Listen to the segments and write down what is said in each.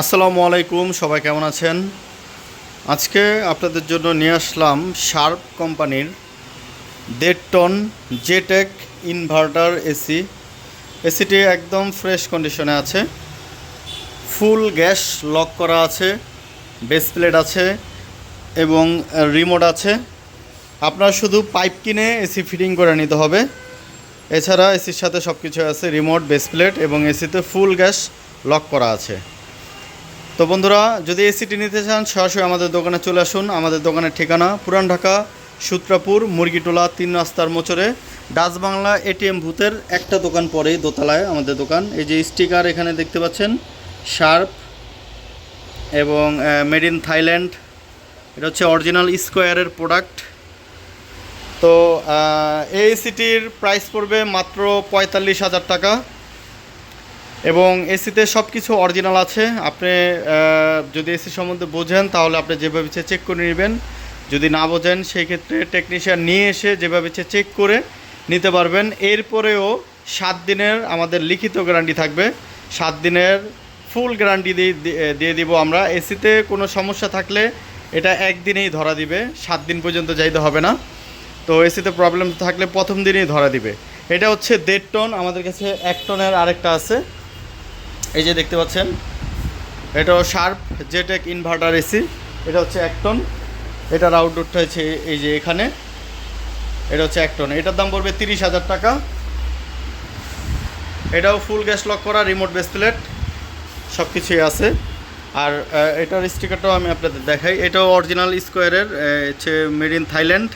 আসসালামু আলাইকুম, সবাই কেমন আছেন? আজকে আপনাদের জন্য নিয়ে আসলাম শার্প কোম্পানির দেড় ton J Tech inverter AC এসিটি একদম ফ্রেশ কন্ডিশনে আছে। ফুল গ্যাস লক করা আছে, বেস প্লেট আছে এবং রিমোট আছে। আপনার শুধু পাইপ কিনে এসি ফিটিং করে নিতে হবে। এছাড়া এসির সাথে সব কিছু আছে, রিমোট, বেস প্লেট এবং এসিতে ফুল গ্যাস লক করা আছে। তো বন্ধুরা, যদি এসিটি নিতে চান, সরাসরি আমাদের দোকানে চলে আসুন। আমাদের দোকানের ঠিকানা, পুরান ঢাকা, সূত্রাপুর, মুরগিটোলা, তিন রাস্তার মোচরে ডাচ বাংলা এটিএম ভূতের একটা দোকান পরেই দোতলায় আমাদের দোকান। এই যে স্টিকার এখানে দেখতে পাচ্ছেন, শার্প এবং মেড ইন থাইল্যান্ড। এটা হচ্ছে অরিজিনাল স্কোয়ারের প্রোডাক্ট। তো এই এসিটির প্রাইস পড়বে মাত্র পঁয়তাল্লিশ হাজার টাকা। এবং এসিতে সব কিছু অরিজিনাল আছে। আপনি যদি এসি সম্বন্ধে বোঝেন, তাহলে আপনি যেভাবে ইচ্ছে চেক করে নেবেন। যদি না বোঝেন, সেই ক্ষেত্রে টেকনিশিয়ান নিয়ে এসে যেভাবে ইচ্ছে চেক করে নিতে পারবেন। এরপরেও সাত দিনের আমাদের লিখিত গ্যারান্টি থাকবে। সাত দিনের ফুল গ্যারান্টি দিয়ে দিব আমরা। এসিতে কোনো সমস্যা থাকলে এটা একদিনেই ধরা দিবে। সাত দিন পর্যন্ত যাইতে হবে না। তো এসিতে প্রবলেম থাকলে প্রথম দিনেই ধরা দিবে। এটা হচ্ছে দেড় টন। আমাদের কাছে এক টনের আরেকটা আছে। এই যে দেখতে পাচ্ছেন, এটাও শার্প জেটেক ইনভার্টার এসি এটা হচ্ছে এক টন এটার আউটডোরটা হচ্ছে এই যে এখানে, এটা হচ্ছে এক টন এটার দাম পড়বে তিরিশ হাজার টাকা। এটাও ফুল গ্যাস লক করা রিমোট বেস প্লেট সব কিছুই আছে। আর এটার স্টিকারটাও আমি আপনাদের দেখাই। এটাও অরিজিনাল স্কোয়ারের হচ্ছে মেড ইন থাইল্যান্ড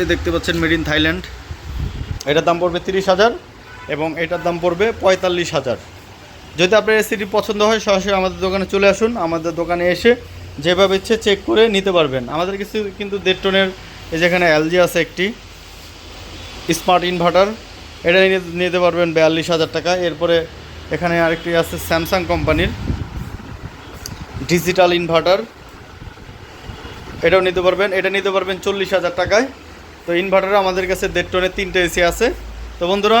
এই দেখতে পাচ্ছেন মেড ইন থাইল্যান্ড এটার দাম পড়বে তিরিশ হাজার। এবং এটার দাম পড়বে পঁয়তাল্লিশ হাজার। যদি আপনার এসিটি পছন্দ হয়, সরাসরি আমাদের দোকানে চলে আসুন। আমাদের দোকানে এসে যেভাবে ইচ্ছে চেক করে নিতে পারবেন। আমাদের কিছু কিন্তু দেড় টনের, এই যেখানে এলজি আছে একটি স্মার্ট ইনভার্টার এটা নিতে পারবেন বিয়াল্লিশ হাজার টাকা। এরপরে এখানে আরেকটি আছে স্যামসাং কোম্পানির ডিজিটাল ইনভার্টার এটাও নিতে পারবেন। এটা নিতে পারবেন চল্লিশ হাজার টাকায়। তো ইনভার্টারে আমাদের কাছে দেড় টনের তিনটে এসি আছে। তো বন্ধুরা